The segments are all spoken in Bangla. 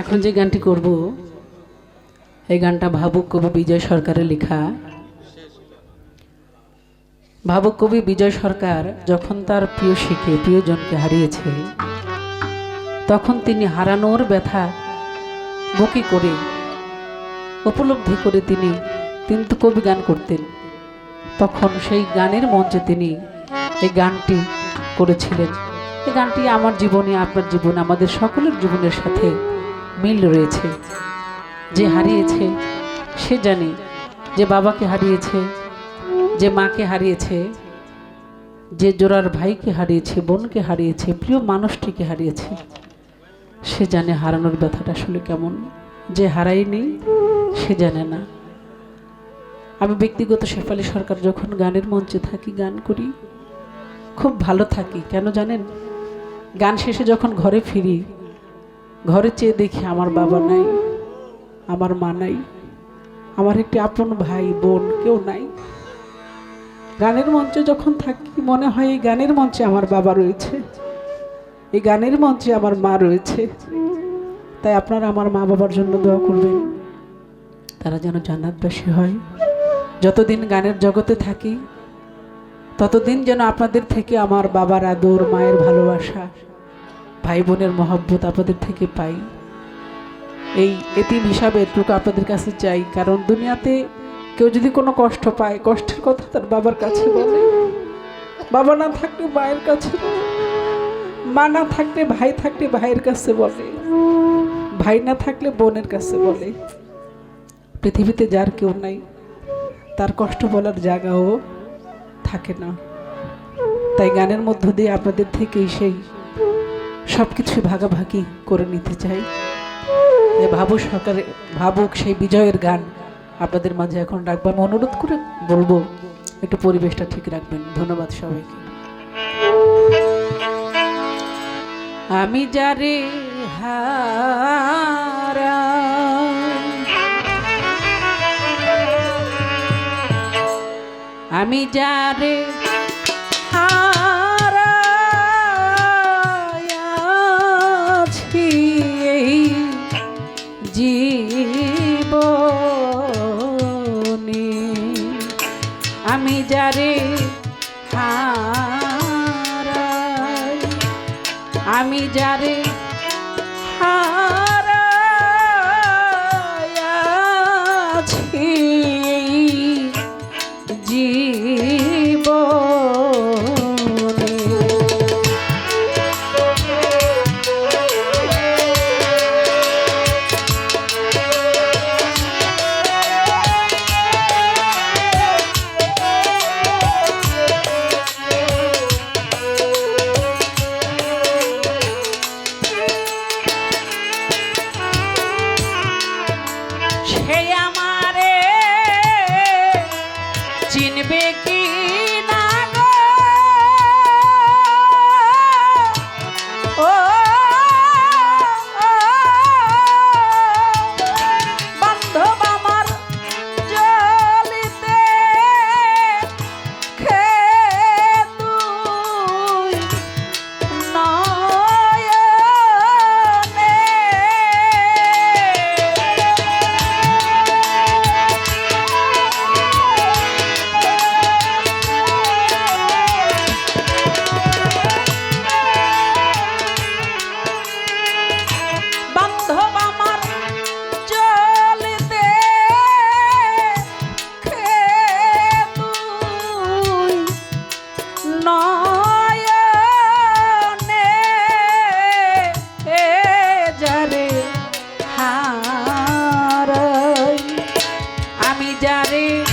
এখন যে গানটি করব, এই গানটা ভাবুক কবি বিজয় সরকারের লেখা। ভাবুক কবি বিজয় সরকার যখন তার প্রিয় শিখে, প্রিয়জনকে হারিয়েছে, তখন তিনি হারানোর ব্যথা বুকি করে, উপলব্ধি করে তিনি কিন্তু কবি গান করতেন। তখন সেই গানের মঞ্চে তিনি এই গানটি করেছিলেন। এই গানটি আমার জীবনে, আপনার জীবনে, আমাদের সকলের জীবনের সাথে মিল রয়েছে, যে হারিয়েছে, সে জানে যে বাবাকে হারিয়েছে, যে মাকে হারিয়েছে, যে জোড়ার ভাইকে হারিয়েছে, বোনকে হারিয়েছে, প্রিয় মানুষটিকে হারিয়েছে, সে জানে হারানোর ব্যথাটা আসলে কেমন। যে হারায়নি, সে জানে না। আমি ব্যক্তিগত শেফালি সরকার যখন গানের মঞ্চে থাকি, গান করি, খুব ভালো থাকি। কেন জানেন? গান শেষে যখন ঘরে ফিরি ঘরে চেয়ে দেখি আমার বাবা নাই, আমার মা নাই, আমার একটি আপন ভাই, বোন কেউ নাই। গানের মঞ্চে যখন থাকি, মনে হয় এই গানের মঞ্চে আমার বাবা রয়েছে। এই গানের মঞ্চে আমার মা রয়েছে। তাই আপনারা আমার মা বাবার জন্য দোয়া করবেন। তারা যেন জান্নাতবাসী হয়। যতদিন গানের জগতে থাকি, ততদিন যেন আপনাদের থেকে আমার বাবার আদর, মায়ের ভালোবাসা ভাই বোনের মহব্বত আপনাদের থেকে পাই। এই এতিম হিসাবে এটুকু আপনাদের কাছে চাই, কারণ দুনিয়াতে কেউ যদি কোনো কষ্ট পায়, কষ্টের কথা তার বাবার কাছে বলে। বাবা না থাকলে মায়ের কাছে। মা না থাকলে ভাই থাকলে ভাইয়ের কাছে বলে। ভাই না থাকলে বোনের কাছে বলে। পৃথিবীতে যার কেউ নাই, তার কষ্ট বলার জায়গাও থাকে না। তাই গানের মধ্য দিয়ে আপনাদের থেকেই সেই সব কিছু ভাগাভাগি করে নিতে চাই। ভাবুক সরকারে ভাবুক সেই বিজয়ের গান আপনাদের মাঝে এখন রাখব। আমি অনুরোধ করে বলব, একটু পরিবেশটা ঠিক রাখবেন। ধন্যবাদ সবাইকে। আমি যারে হারা, আমি যারে যারে হারাই। আমি যারে হারাইয়াছি Everybody.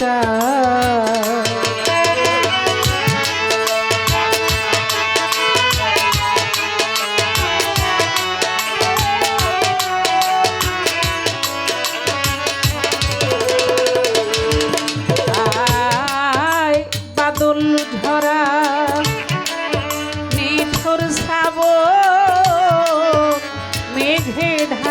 পিতা বাদল ঝরা নিঠোর সাব মেঘে ঢা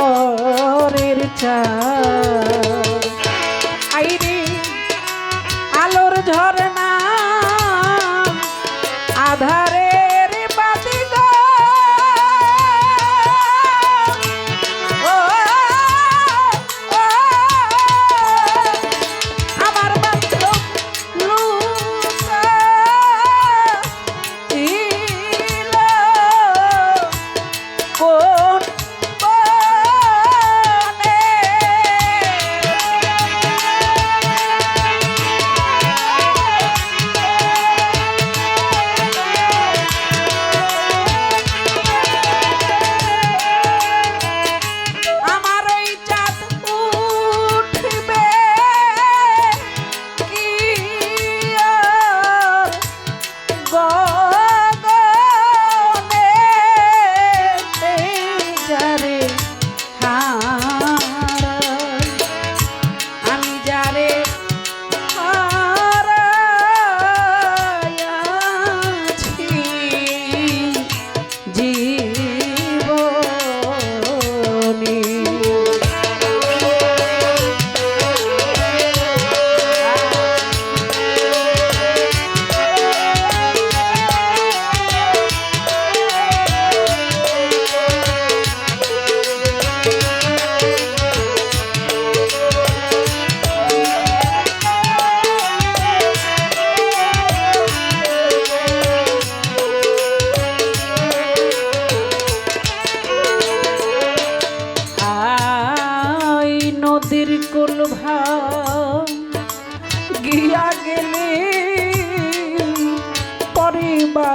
ভোরের চা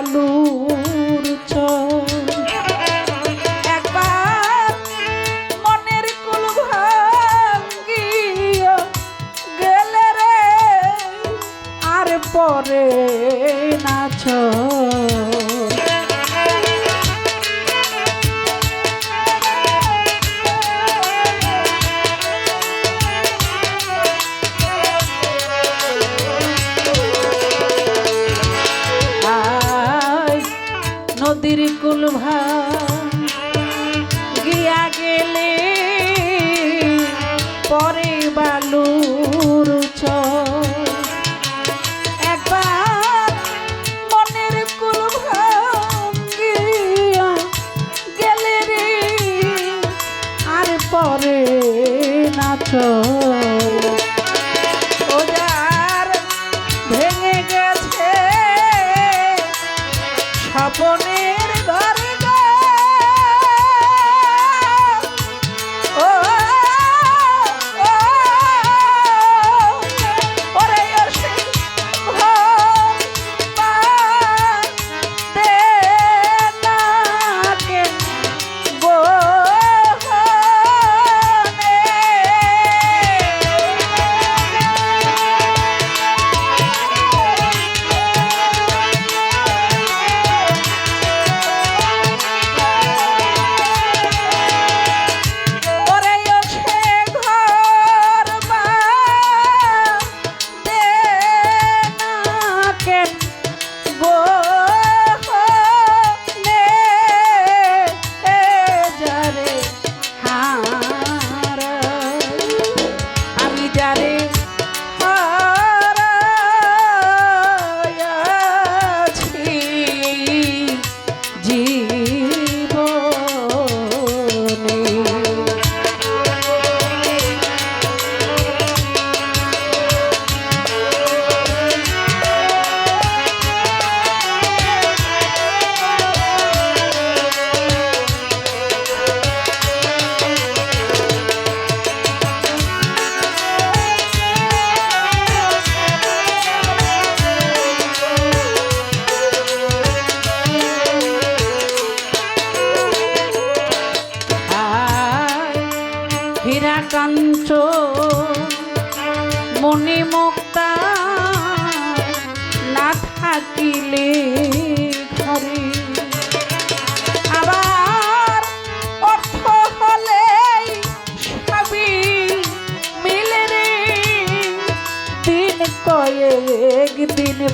কালু গিয়া গেলে পরে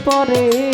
পরে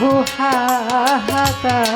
দোহাহাকার